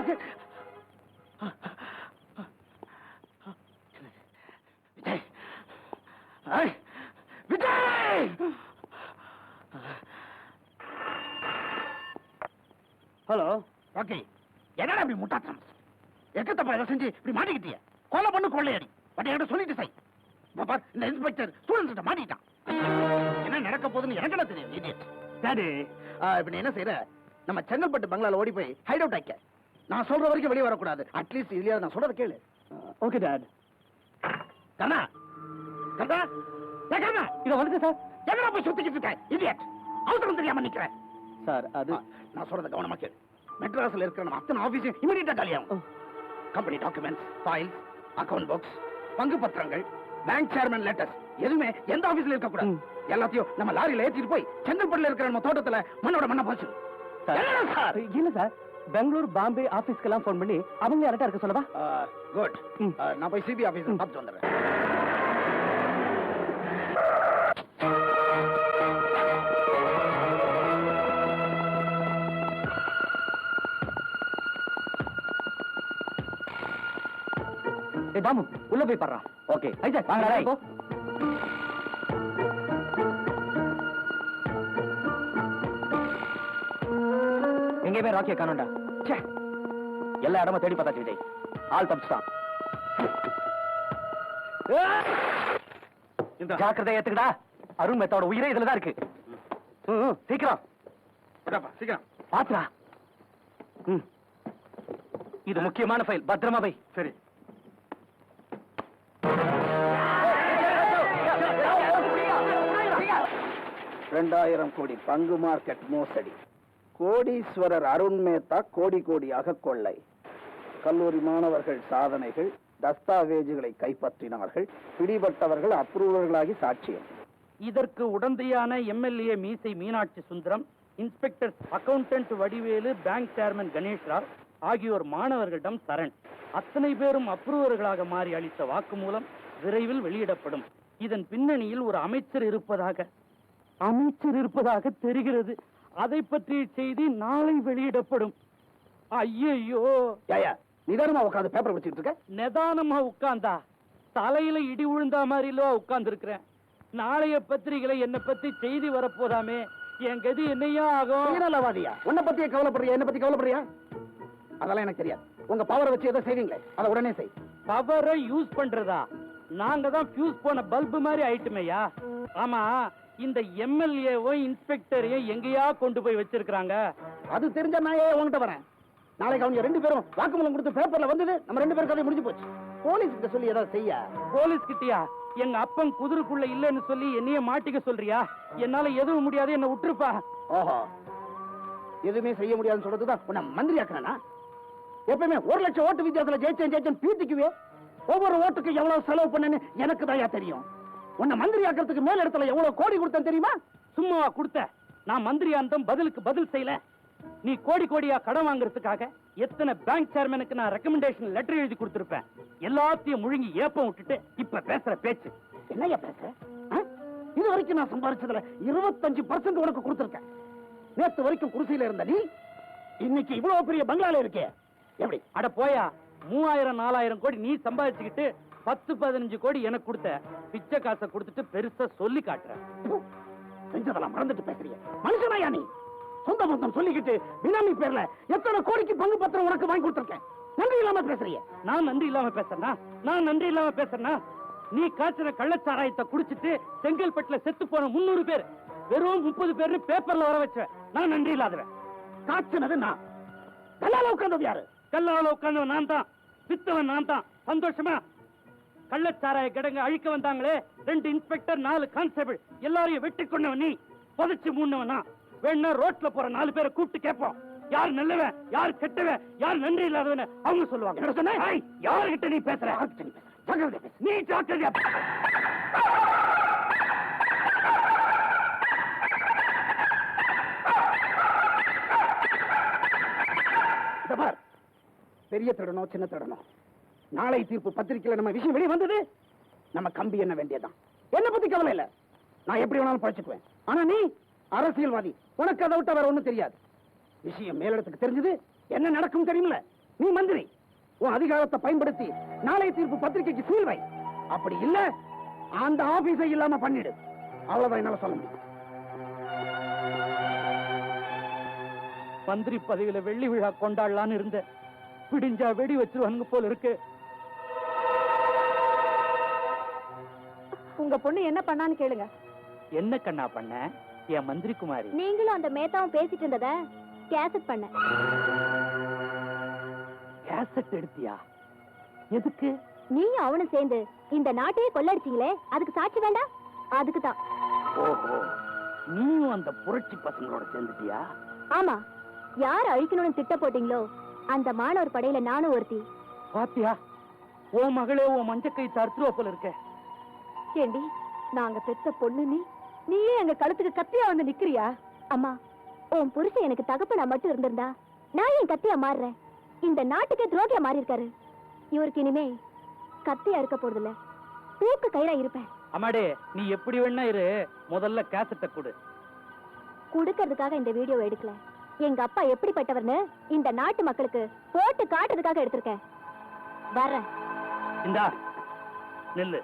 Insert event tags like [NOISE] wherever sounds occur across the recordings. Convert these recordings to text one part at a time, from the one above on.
Vijay Vijay hello okay என்னடா இப்படி முட்டாத்தனம்? எக்கத்தப்பா இதை செஞ்சு இப்படி மாட்டிக்கிட்டிய? கொலை பண்ணு கொள்ளையடி. பட் என்கிட்ட சொல்லிட்டு செய். இப்ப பார், இந்த இன்ஸ்பெக்டர் ஸ்டூடெண்ட்ஸ் மாட்டிட்டான் என்ன நடக்க போகுதுன்னு எனக்கு தெரியும் இப்ப நீ என்ன செய்யற நம்ம செங்கல்பட்டு பங்களால ஓடி போய் ஹைட் அவுட் ஆக்க நான் சொல்ற வரைக்கும் வெளியே வரக்கூடாது. அட்லீஸ்ட் இல்லையா நான் சொல்றத கேளு. ஓகே டாட் கண்ணா! கண்ணா! கண்ணா! இதை வந்துட்டு சார் எங்கடா போய் சுத்திக்கிட்டு இருக்க இடியட் அவசரம் தெரியாம நிக்கிறேன் சார் அது நான் சொல்றத கவனமா கேளு. மெட்ராஸ்ல இருக்கிற நம்ம அத்தனை ஆபீஸ் இமிடியட்டா காலியாகும் company documents files account books பங்கு பத்திரங்கள் பேங்க் சேர்மன் லெட்டர்ஸ் எதுவுமே எந்த ஆபீஸ்ல இருக்க கூடாது. எல்லாத்தையும் நம்ம லாரியில ஏத்திட்டு போய் செங்கல்பட்டுல இருக்கிற நம்ம தோட்டத்துல மண்ணோட மண்ணை போச்சு இல்ல சார். பெங்களூர் பாம்பே ஆபீஸ்க்கெல்லாம் ஃபோன் பண்ணி அவங்க யார்கிட்ட இருக்க சொல்லவா? குட். நான் போய் சிபி ஆபீஸ் பார்த்துட்டு வந்துடுறேன். ஏ தாமு உள்ள போய் பாடுறா. ஓகே. ஐசா வாங்கடா. போ. எங்கேயுமே ராக்கிய காணோண்டா ச்சே எல்லா இடமும் தேடி பார்த்தாச்சு விஜய் ஆள் தப்பிச்சிட்டான் இந்த ஜாக்கிரதை ஏத்துக்கடா அருண் மெத்தோட உயிரே இதுல தான் இருக்கு சீக்கிரம் சீக்கிரம் பாத்துடா. இது முக்கியமான ஃபைல் பத்திரமா வை சரி ரெண்டாயிரம் கோடி பங்கு மார்க்கெட் மோசடி கோடீஸ்வரர் அருண் மேத்தா கோடி கோடியாக கொள்ளை. கல்லூரி மாணவர்கள் சாதனைகள் தஸ்தாவேஜுகளை கைப்பற்றினார்கள் பிடிபட்டவர்கள் அப்ரூவர்களாகி சாட்சியம். இதற்கு உடந்தையான MLA Meesai Meenakshi Sundaram inspector accountant Vadivelu bank chairman Ganesh ஆகியோர் மாணவர்களிடம் சரண். அத்தனை பேரும் அப்ரூவர்களாக மாறி அளித்த வாக்குமூலம் விரைவில் வெளியிடப்படும். இதன் பின்னணியில் ஒரு அமைச்சர் இருப்பதாக அமைச்சர் இருப்பதாக தெரிகிறது. அதை பற்றிய செய்தி நாளை வெளியிடப்படும். ஐயையோ. ஏயா நிதானமா உட்காந்து பேப்பர் வச்சுட்டு இருக்க? நிதானமா உட்கார்ந்தா தலையில இடி விழுந்தா மாதிரிலோ உட்கார்ந்து இருக்கிறேன் நாளைய பத்திரிகையில என்னை பத்தி செய்தி வரப்போதாமே. என் கதி என்னையா ஆகும்? சுயநலவாதியா உன்னை பத்தியே கவலைப்படுறியா? என்ன பத்தி கவலைப்படுறியா? அதெல்லாம் எனக்கு தெரியாது. உங்க பவரை வச்சு எதை செய்வீங்களே அதை உடனே செய். பவரை யூஸ் பண்றதா? நாங்க தான் ஃபியூஸ் போன பல்பு மாதிரி ஆயிட்டுமேயா ஆமா இந்த எம்எல்ஏவும் இன்ஸ்பெக்டரையும் எங்கேயா கொண்டு போய் வச்சிருக்காங்க அது தெரிஞ்ச நான் ஏன் உங்ககிட்ட வரேன். நாளைக்கு அவங்க ரெண்டு பேரும் வாக்குமூலம் கொடுத்து பேப்பர்ல வந்தது நம்ம ரெண்டு பேரும் கதை முடிஞ்சு போச்சு. போலீஸ் கிட்ட சொல்லி ஏதாவது செய்ய? போலீஸ் கிட்டயா எங்க அப்பன் குதிரைக்குள்ள இல்லைன்னு சொல்லி என்னைய மாட்டிக்க சொல்றியா? என்னால எதுவும் முடியாது என்ன விட்டுருப்பா. ஓஹோ. எதுவுமே செய்ய முடியாதுன்னு சொல்றதுதான் உன்னை மந்திரி ஆக்குறா எப்பவுமே ஒரு லட்சம் ஓட்டு வித்தியாசத்துல ஜெயிச்சேன் ஜெயிச்சேன் பீத்திக்குவே ஒவ்வொரு ஓட்டுக்கு எவ்வளவு செலவு பண்ணேன்னு எனக்கு தான் தெரியும். உன்னை மந்திரி ஆக்கிறதுக்கு மேல் இடத்துல எவ்வளவு கோடி கொடுத்தேன் தெரியுமா? சும்மாவா கொடுத்த நான் மந்திரியா இருந்தோம் பதிலுக்கு பதில் செய்யல. நீ கோடி கோடியா கடன் வாங்குறதுக்காக எத்தனை பேங்க் சேர்மனுக்கு நான் ரெக்கமெண்டேஷன் லெட்டர் எழுதி கொடுத்திருப்பேன். எல்லாத்தையும் முழுங்கி ஏப்பம் விட்டுட்டு இப்ப பேசுற பேச்சு. என்னையா பேச ஆ? இது வரைக்கும் நான் சம்பாரிச்சதுல இருபத்தஞ்சு பர்சன்ட் உனக்கு கொடுத்துருக்கேன். நேத்து வரைக்கும் குருசியில இருந்த நீ இன்னைக்கு இவ்வளவு பெரிய பங்களால இருக்கே எப்படி? அட போயா மூவாயிரம் நாலாயிரம் கோடி நீ சம்பாதிச்சுக்கிட்டு பத்து பதினஞ்சு கோடி எனக்கு கொடுத்த பிச்சை காசை கொடுத்துட்டு பெருசா சொல்லி காட்டுற ப்பு, செஞ்சதெல்லாம் மறந்துட்டு பேசுறிய. மனுஷனாயா நீ? சொந்த பந்தம் சொல்லிக்கிட்டு பினாமி பேர்ல எத்தனை கோடிக்கு பங்கு பத்திரம் உனக்கு வாங்கி கொடுத்துருக்கேன்? நன்றி இல்லாம பேசுறிய. நான் நன்றி இல்லாம பேசுறேனா? நான் நன்றி இல்லாம பேசுறேனா? நீ காய்ச்சின கள்ளச்சாராயத்தை குடிச்சிட்டு செங்கல்பட்டுல செத்து போன முன்னூறு பேர் வெறும் முப்பது பேர்னு பேப்பர்ல வர வச்ச நான் நன்றி இல்லாதவன். காய்ச்சினது நான். கல்லால உட்கார்ந்தது யாரு? கல்லால உட்கார்ந்தவன் நான் தான். பித்தவன் நான் தான். சந்தோஷமா? கள்ளச்சாராய கிடங்க அழிக்க வந்தாங்களே? ரெண்டு இன்ஸ்பெக்டர் நாலு கான்ஸ்டபிள் எல்லாரையும் வெட்டி கொண்டவன் நீ. புதைச்சு மூணவனா வேணா ரோட்ல போற நாலு பேரை கூப்பிட்டு கேட்போம். யார் நல்லவன் யார் கெட்டவன் யார் நன்றி இல்லாதவன் அவங்க சொல்லுவாங்க. என்ன சொன்ன? யாருகிட்ட நீ பேசுற. நீ ஜாக்கிரதையா பெரிய திருடனோ சின்ன திருடனோ. நாளை தீர்ப்பு பத்திரிக்கையில நம்ம விஷயம் வெளியே வந்தது? நம்ம கம்பி என்ன வேண்டியதுதான். என்ன பத்தி கவலை இல்ல. நான் எப்படி வேணாலும் பழச்சுக்குவேன். ஆனா நீ அரசியல்வாதி. உனக்கு அதை விட்ட வேற ஒண்ணும் தெரியாது. விஷயம் மேலிடத்துக்கு தெரிஞ்சது. என்ன நடக்கும் தெரியுமில்ல? நீ மந்திரி. உன் அதிகாரத்தை பயன்படுத்தி நாளை தீர்ப்பு பத்திரிகைக்கு சீல் வை. அப்படி இல்ல அந்த ஆபீஸை இல்லாம பண்ணிடு. அவ்வளவுதான் என்னால சொல்ல முடியும். மந்திரி பதவியில வெள்ளி விழா கொண்டாடலான்னு இருந்த பிடிஞ்சா வெடி வச்சிருவானுங்க போல இருக்கு. உங்க பொண்ணு என்ன பண்ணான்னு கேளுங்க. என்ன கண்ணா பண்ண? என் மந்திரி குமாரி நீங்களும் அந்த மேத்தாவும் பேசிட்டு இருந்தத கேசட் பண்ண. கேசட் எடுத்தியா? எதுக்கு? நீயும் அவனும் சேர்ந்து இந்த நாட்டையே கொள்ளடிச்சீங்களே அதுக்கு சாட்சி வேண்டாம் அதுக்கு தான். ஓஹோ நீயும் அந்த புரட்சி பசங்களோட சேர்ந்துட்டியா? ஆமா யார் அழிக்கணும்னு திட்ட போட்டீங்களோ அந்த மாணவர் படையில நானும் ஒருத்தி. பாத்தியா? ஓ மகளே ஓ மஞ்சக்கை தடுத்துருவா போல இருக்க. ஏண்டி நாங்க பெத்த பொண்ணு நீ நீயே எங்க கழுத்துக்கு கத்தியா வந்து நிக்கிறியா? அம்மா உன் புருஷன் எனக்கு தகப்பனா மட்டும் இருந்திருந்தா நான் ஏன் கத்தியா மாறுறேன்? இந்த நாட்டுக்கே துரோகியா மாறி இருக்காரு இவருக்கு இனிமே கத்தியா இருக்க போறதில்ல. தூக்கு கையில இருப்பேன். அம்மாடே நீ எப்படி வேணா இரு. முதல்ல கேசட்டை கொடு. குடுக்கறதுக்காக இந்த வீடியோ எடுக்கல. எங்க அப்பா எப்படிப்பட்டவர்னு இந்த நாட்டு மக்களுக்கு போட்டு காட்டுறதுக்காக எடுத்திருக்கேன். வரேன். இந்தா நில்லு.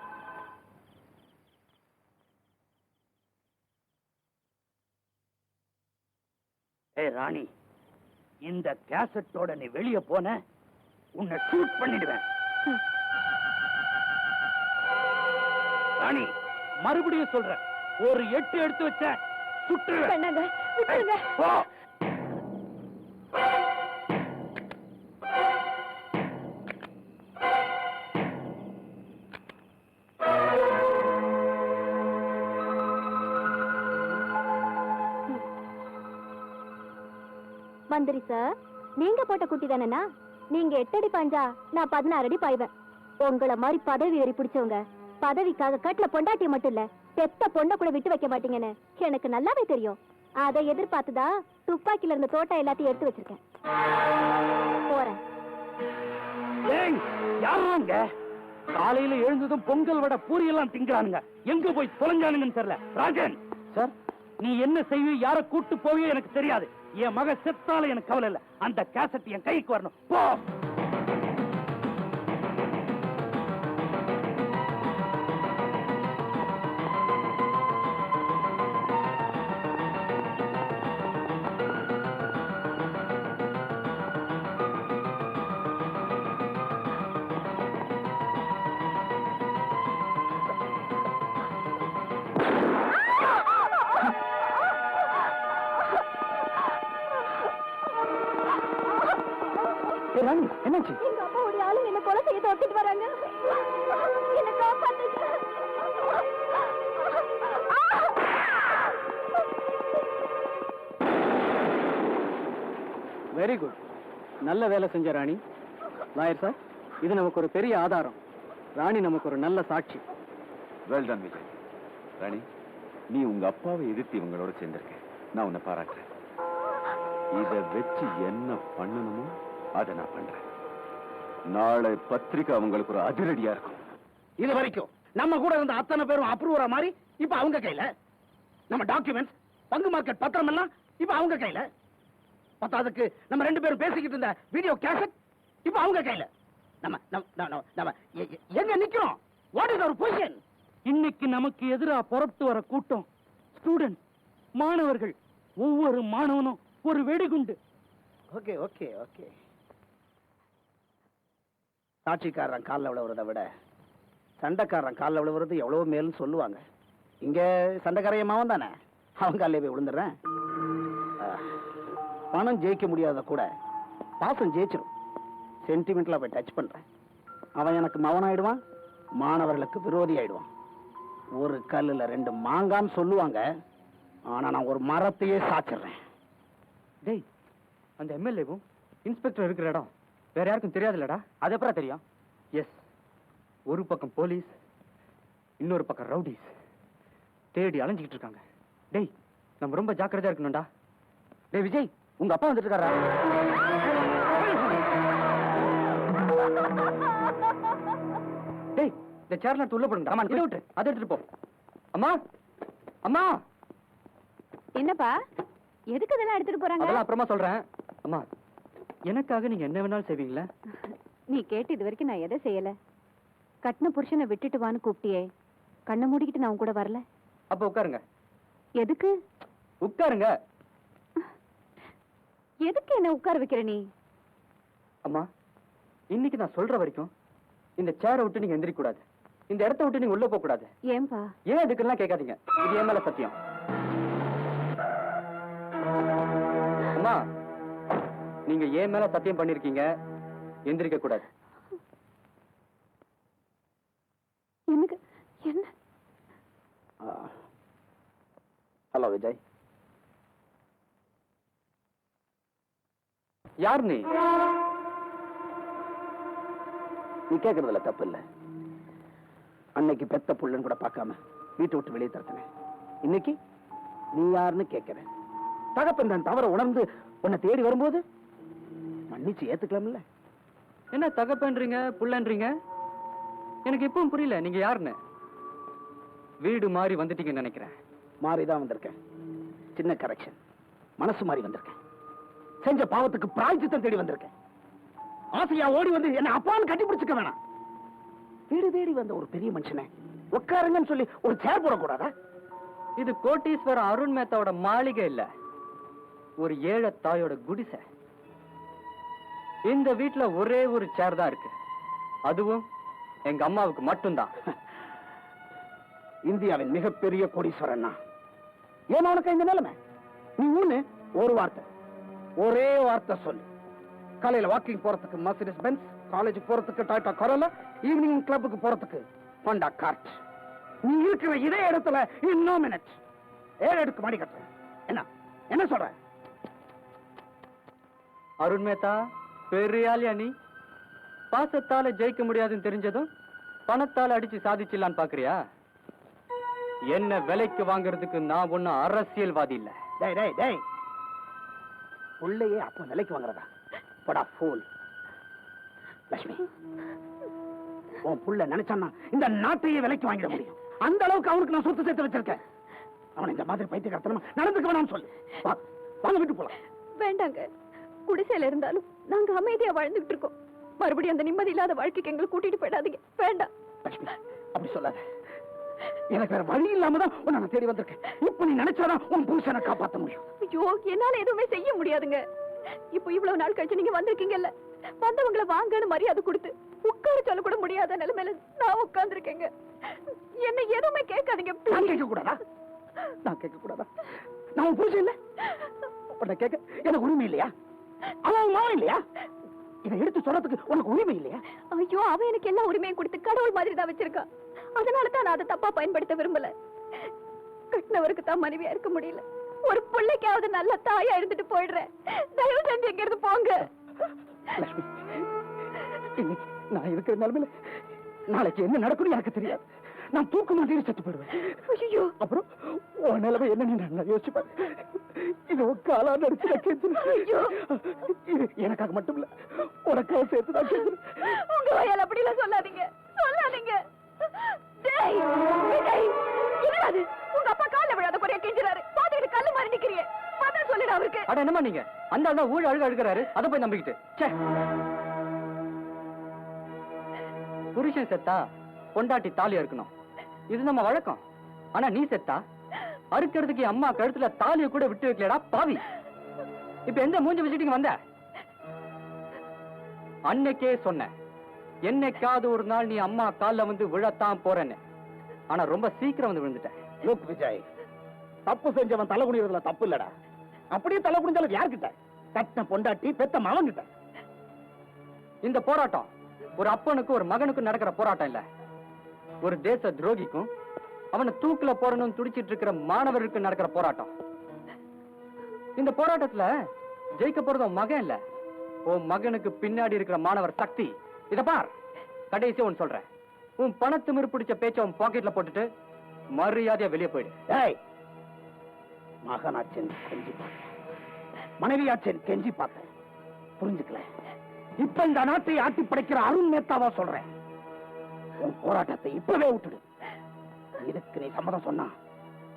ராணி இந்த கேசட்டோட நீ வெளிய போன உன்னை ஷூட் பண்ணிடுவேன். ராணி மறுபடியும் சொல்றேன். ஒரு எட்டு எடுத்து வச்ச சுட்டுருவேன். மந்திரி சார் நீங்க போட்ட குட்டி தானேண்ணா? நீங்க எட்டு அடி பாஞ்சா நான் பதினாறு அடி பாய்வேன். உங்கள மாதிரி பதவி ஏறி பிடிச்சவங்க பதவிக்காக கட்டில பொண்டாட்டி மட்டும் இல்ல பெத்த பொண்ணை கூட விட்டு வைக்க மாட்டீங்கன்னு எனக்கு நல்லாவே தெரியும். அதை எதிர்பார்த்துதான் துப்பாக்கில இருந்த தோட்டம் எல்லாத்தையும் எடுத்து வச்சிருக்கேன். போறேன். யாருங்க காலையில எழுந்ததும் பொங்கல் வடை பூரி எல்லாம் திங்கிறானுங்க. எங்க போய் தொலைஞ்சானுங்கன்னு தெரியல. ராஜன்! சார் நீ என்ன செய்வி யார கூட்டு போவியோ எனக்கு தெரியாது. என் மக செத்தால எனக்கு கவலை இல்லை. அந்த கேசட் என் கைக்கு வரணும். போ! வெரி குட் நல்ல வேலை செஞ்ச ராணி. லாயர் சார் இது நமக்கு ஒரு பெரிய ஆதாரம். ராணி நமக்கு ஒரு நல்ல சாட்சி. வெல் டன் விஜய் ராணி நீ உங்க அப்பாவை எதிர்த்து இவங்களோட சேர்ந்திருக்க. நான் உன்னை பாராட்டுறேன். இத வச்சு என்ன பண்ணணுமோ அதை நான் பண்றேன். நாளை பத்திரிக்கை அவங்களுக்கு ஒரு அதிரடியா இருக்கும். இது வரைக்கும் நம்ம கூட இருந்த அத்தனை பேரும் அப்ரூவரா மாதிரி இப்ப அவங்க கையில நம்ம டாக்குமெண்ட்ஸ் பங்கு மார்க்கெட் பத்திரம் எல்லாம் இப்ப அவங்க கையில. பத்தாவதுக்கு நம்ம ரெண்டு பேரும் பேசிக்கிட்டு இருந்த வீடியோ கேசட் இப்ப அவங்க கையில. நம்ம நம்ம- நம்ம எங்க நிக்கிறோம்? வாட் இஸ் அவர் பொசிஷன் இன்னைக்கு நமக்கு எதிரா புறப்பட்டு வர கூட்டம் ஸ்டூடெண்ட் மாணவர்கள் ஒவ்வொரு மாணவனும் ஒரு வெடிகுண்டு. ஓகே ஓகே ஓகே சாட்சிக்காரன் காலில் விழுவுறதை விட சண்டைக்காரன் காலில் விழுவுறது எவ்வளவு மேல்னு சொல்லுவாங்க. இங்க சண்டைக்காரைய மாவன் தானே? அவன் காலையில போய் விழுந்துடுறேன். பணம் ஜெயிக்க முடியாத கூட பாசம் ஜெயிச்சிடும் சென்டிமெண்ட்ல போய் டச் பண்றேன். அவன் எனக்கு மவனாயிடுவான் மாணவர்களுக்கு விரோதி ஆயிடுவான் ஒரு கல்லுல ரெண்டு மாங்கான்னு சொல்லுவாங்க ஆனா நான் ஒரு மரத்தையே சாச்சிடுறேன். டேய் அந்த எம்எல்ஏவும் இன்ஸ்பெக்டர் இருக்கிற இடம் வேற யாருக்கும் தெரியாதுல்லடா. அது அப்புறம் தெரியும்? எஸ் ஒரு பக்கம் போலீஸ் இன்னொரு பக்கம் ரவுடிஸ் தேடி அலைஞ்சிக்கிட்டு இருக்காங்க. டேய் நம்ம ரொம்ப ஜாக்கிரதையா இருக்கணும்டா. டேய் விஜய் உங்க அப்பா வந்துட்டு இருக்காரா டேய் இந்த சேர்ல எடுத்து உள்ள போடுங்க. ஆமா இதை விட்டு அதை எடுத்துட்டு போ. அம்மா? அம்மா? என்னப்பா? எதுக்கு இதெல்லாம் எடுத்துட்டு போறாங்க? அதெல்லாம் அப்புறமா சொல்றேன். அம்மா எனக்காக நீங்க என்ன வேணாலும் செய்வீங்களா? நீ கேட்டு இது வரைக்கும் நான் எதை செய்யல? கட்டின புருஷனை விட்டுட்டு வான்னு கூப்பிட்டியே. கண்ணை மூடிக்கிட்டு நான் உன் கூட வரல. அப்ப உட்காருங்க. எதுக்கு? உட்காருங்க. எதுக்கு என்ன உட்கார வைக்கிற நீ? அம்மா இன்னைக்கு நான் சொல்ற வரைக்கும் இந்த சேரை விட்டு நீங்க எந்திரிக்க கூடாது இந்த இடத்த விட்டு நீங்க உள்ள போக கூடாது ஏன்பா? ஏன் இதுக்கெல்லாம் கேட்காதீங்க. இது என் மேல சத்தியம். அம்மா நீங்க ஏன் மேல சத்தியம் பண்ணிருக்கீங்க. எந்திரிக்க கூடாது எனக்கு என்ன? ஹலோ விஜய். யார் நீ? நீ கேட்கறதுல தப்பு இல்ல அன்னைக்கு பெத்த புள்ளன்னு கூட பார்க்காம வீட்டை விட்டு வெளியே தரத்தினேன் இன்னைக்கு நீ யாருன்னு கேட்கிறேன் தகப்பன் தன் தவற உணர்ந்து உன்னை தேடி வரும்போது மன்னிச்சு ஏத்துக்கலாம்ல. என்ன தகப்பன்றீங்க புள்ளன்றீங்க? எனக்கு இப்பவும் புரியல நீங்க யாருன்னு. வீடு மாறி வந்துட்டீங்கன்னு நினைக்கிறேன். மாறிதான் வந்திருக்கேன். சின்ன கரெக்ஷன் மனசு மாறி வந்திருக்கேன். செஞ்ச பாவத்துக்கு பிராய்ச்சித்தம் தேடி வந்திருக்கேன். ஆசையா ஓடி வந்து என்ன அப்பான்னு கட்டி பிடிச்சுக்க வேணாம். வீடு தேடி வந்த ஒரு பெரிய மனுஷனை உட்காருங்கன்னு சொல்லி ஒரு சேர் போடக்கூடாதா? இது கோட்டீஸ்வரர் அருண் மேத்தாவோட மாளிகை இல்ல. ஒரு ஏழை தாயோட குடிசை. இந்த வீட்ல ஒரே ஒரு சேர் தான் இருக்கு. அதுவும் எங்க அம்மாவுக்கு மட்டும்தான். இந்தியாவின் மிகப்பெரிய கோடீஸ்வரன். ஏன் உனக்கு இந்த நிலைமை? நீ ஒண்ணு ஒரு வார்த்தை. ஒரே வார்த்தை சொல்லு. காலையில வாக்கிங் போறதுக்கு மர்சிடிஸ் பென்ஸ் காலேஜ் போறதுக்கு டாடா கரோலா ஈவினிங் கிளப்புக்கு போறதுக்கு ஹோண்டா கார்ட் நீ இருக்கிற இதே இடத்துல இன்னும் மினிட் ஏழு அடுக்கு மாடி கட்டுறேன் என்ன? என்ன சொல்ற? அருண் மேத்தா பெரிய ஆளியா நீ பாசத்தால ஜெயிக்க முடியாதுன்னு தெரிஞ்சதும் பணத்தால அடிச்சு சாதிச்சிடலான்னு பாக்குறியா? என்ன விலைக்கு வாங்குறதுக்கு நான் ஒண்ணும் அரசியல்வாதி இல்ல. புள்ளையே அப்ப விலைக்கு வாங்குறதா? படா ஃபூல் லட்சுமி உன் புள்ள நினைச்சான்னா இந்த நாட்டையே விலைக்கு வாங்கிட முடியும். அந்த அளவுக்கு அவனுக்கு நான் சொத்து சேர்த்து வச்சிருக்கேன். அவன் இந்த மாதிரி பைத்தியக்காரத்தனமா நடந்துக்க வேணாம்னு சொல்லு. வாங்க விட்டு போலாம். வேண்டாங்க. குடிசையில இருந்தாலும் நாங்க அமைதியா வாழ்ந்துகிட்டு இருக்கோம். மறுபடியும் அந்த நிம்மதி இல்லாத வாழ்க்கைக்கு எங்களை கூட்டிட்டு போயிடாதீங்க. வேண்டாம். அப்படி சொல்லாத. எனக்கு வேற வழி இல்லாம தான் உன்னை நான் தேடி வந்திருக்கேன். இப்ப நீ நினைச்சாதான் உன் புருஷனை காப்பாத்த முடியும். ஐயோ என்னால எதுவுமே செய்ய முடியாதுங்க. இப்போ இவ்வளவு நாள் கழிச்சு நீங்க வந்திருக்கீங்கல்ல. வந்தவங்கள வாங்கன்னு மரியாதை கொடுத்து உட்கார சொல்ல கூட முடியாத நிலைமையில நான் உட்கார்ந்திருக்கேங்க. என்ன எதுவுமே கேட்காதீங்க நான். கேட்க கூடாதா நான் கேட்க கூடாதா நான் புருஷன் இல்ல. உன்னை கேட்க எனக்கு உரிமை இல்லையா? அவன் மாவன் இல்லையா? இதை எடுத்து சொல்றதுக்கு உனக்கு உரிமை இல்லையா? ஐயோ அவன் எனக்கு எல்லா உரிமையும் கொடுத்து கடவுள் மாதிரி தான் வச்சிருக்கான் அதனால தான் நான் அதை தப்பா பயன்படுத்த விரும்பல. கட்டினவருக்கு தான் மனைவியா இருக்க முடியல. ஒரு பிள்ளைக்காவது நல்ல தாயா இருந்துட்டு போயிடுறேன் தயவு செஞ்சு இங்க இருந்து போங்க நான் இருக்கிற நிலைமையில நாளைக்கு என்ன நடக்கும்னு எனக்கு தெரியாது. நான் தூக்கு மாட்டி செத்து போயிடுவேன். ஐயோ அப்புறம் உன் நிலைமை என்னன்னு நான் யோசிப்பேன். இது காலா நடிச்சு நான் எனக்காக மட்டும் இல்ல உனக்காக சேர்த்து நான். உங்க வாயால அப்படி எல்லாம் சொல்லாதீங்க. சொல்லாதீங்க இது? உங்க அப்பா கால்ல விழாத குறைய கெஞ்சுறாரு. பாத்துக்கிட்டு கல்லு மாதிரி நிக்கிறியே. பதில் சொல்லுடா அவருக்கு. அட என்னமா நீங்க? அந்த ஆள் தான் ஊழ அழுக அழுகிறாரு. அதை போய் நம்பிக்கிட்டு. ச்சே. புருஷன் செத்தா பொண்டாட்டி தாலியா இருக்கணும். இது நம்ம வழக்கம். ஆனா நீ செத்தா? அறுக்கிறதுக்கு அம்மா கழுத்துல தாலியை கூட விட்டு வைக்கலடா பாவி. இப்ப எந்த மூஞ்சி வச்சுட்டு வந்த? அன்னைக்கே சொன்னேன். என்னைக்காவது ஒரு நாள் நீ அம்மா கால்ல வந்து விழத்தான் போறேன்னு. ஆனா ரொம்ப சீக்கிரம் வந்து விழுந்துட்டேன். லோக் விஜய் தப்பு செஞ்சவன் தலை குனிறதுல தப்பு இல்லடா. அப்படியே தலை குனிஞ்சாலும் யார்கிட்ட? கட்டின பொண்டாட்டி பெத்த மகன் கிட்ட இந்த போராட்டம் ஒரு அப்பனுக்கு ஒரு மகனுக்கும் நடக்கிற போராட்டம் இல்ல. ஒரு தேச துரோகிக்கும் அவனை தூக்குல போடணும்னு துடிச்சிட்டு இருக்கிற மாணவருக்கு நடக்கிற போராட்டம். இந்த போராட்டத்துல ஜெயிக்க போறது மகன் இல்ல. உன் மகனுக்கு பின்னாடி இருக்கிற மாணவர் சக்தி. இத பார். கடைசியா ஒன்னு சொல்றேன். உன் பணத்திமிரு பிடிச்ச பேச்ச உன் பாக்கெட்ல போட்டுட்டு மரியாதையா வெளியே போயிடு. ஏய்! மகனாச்சன் கெஞ்சி பார்த்தேன். மனைவியாச்சன் கெஞ்சி பார்த்தேன். புரிஞ்சுக்கல. இப்ப இந்த நாட்டை ஆட்டி படைக்கிற அருண் மேத்தாவா சொல்றேன். உன் போராட்டத்தை இப்பவே விட்டுடு. இதுக்கு நீ சம்மதம் சொன்னா?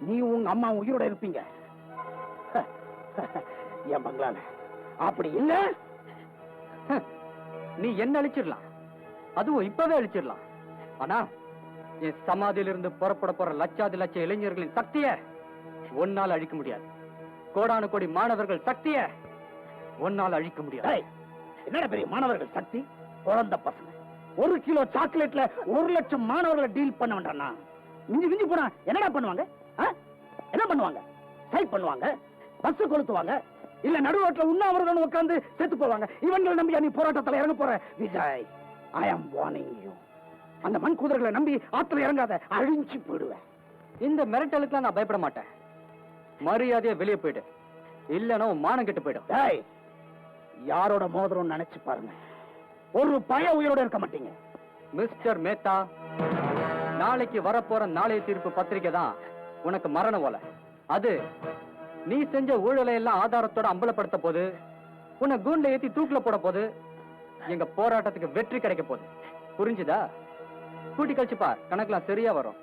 நீ உங்க அம்மா உயிரோட இருப்பீங்க. [LAUGHS] என் பங்களால? அப்படி இல்ல. [LAUGHS] நீ என்ன அழிச்சிடலாம்? அதுவும் இப்பவே அழிச்சிடலாம். ஆனா என் சமாதியிலிருந்து புறப்பட போற லட்சாதி லட்ச இளைஞர்களின் சக்திய ஒன்னால அழிக்க முடியாது. கோடானு கோடி மாணவர்கள் சக்திய ஒன்னால அழிக்க முடியாது. என்னடா பெரிய மாணவர்கள் சக்தி? குழந்த பசங்க. ஒரு கிலோ சாக்லேட்ல ஒரு லட்சம் மாணவர்களை டீல் பண்ண வேண்டாம்னா மிஞ்சி மிஞ்சி போனா என்னடா பண்ணுவாங்க? என்ன பண்ணுவாங்க? ஸ்ட்ரைக் பண்ணுவாங்க? பஸ் கொளுத்துவாங்க? இல்ல நடுரோட்ல உண்ணாவிரதம் உட்கார்ந்து செத்து போவாங்க. இவங்களை நம்பி நீ போராட்டத்துல இறங்க போற Vijay I am warning you அந்த மண் குதிரைகளை நம்பி ஆத்துல இறங்காத அழிஞ்சு போயிடுவேன் இந்த மிரட்டலுக்குலாம் நான் பயப்பட மாட்டேன். மரியாதையா வெளியே போயிடு. இல்லைன்னா மானம் கெட்டு போயிடும். யாரோட மோதிரம் நினைச்சு பாருங்க. ஒரு பய உயிரோட இருக்க மாட்டீங்க. மிஸ்டர் மேத்தா நாளைக்கு வரப்போற நாளைய தீர்ப்பு பத்திரிக்கை தான் உனக்கு மரண ஓலை. அது நீ செஞ்ச ஊழலை எல்லாம் ஆதாரத்தோட அம்பலப்படுத்த போது உன்னை கூண்ட ஏத்தி தூக்குல போட போது எங்க போராட்டத்துக்கு வெற்றி கிடைக்க போகுது. புரிஞ்சுதா? கூட்டி கழிச்சு பார் கணக்குலாம் சரியா வரும்.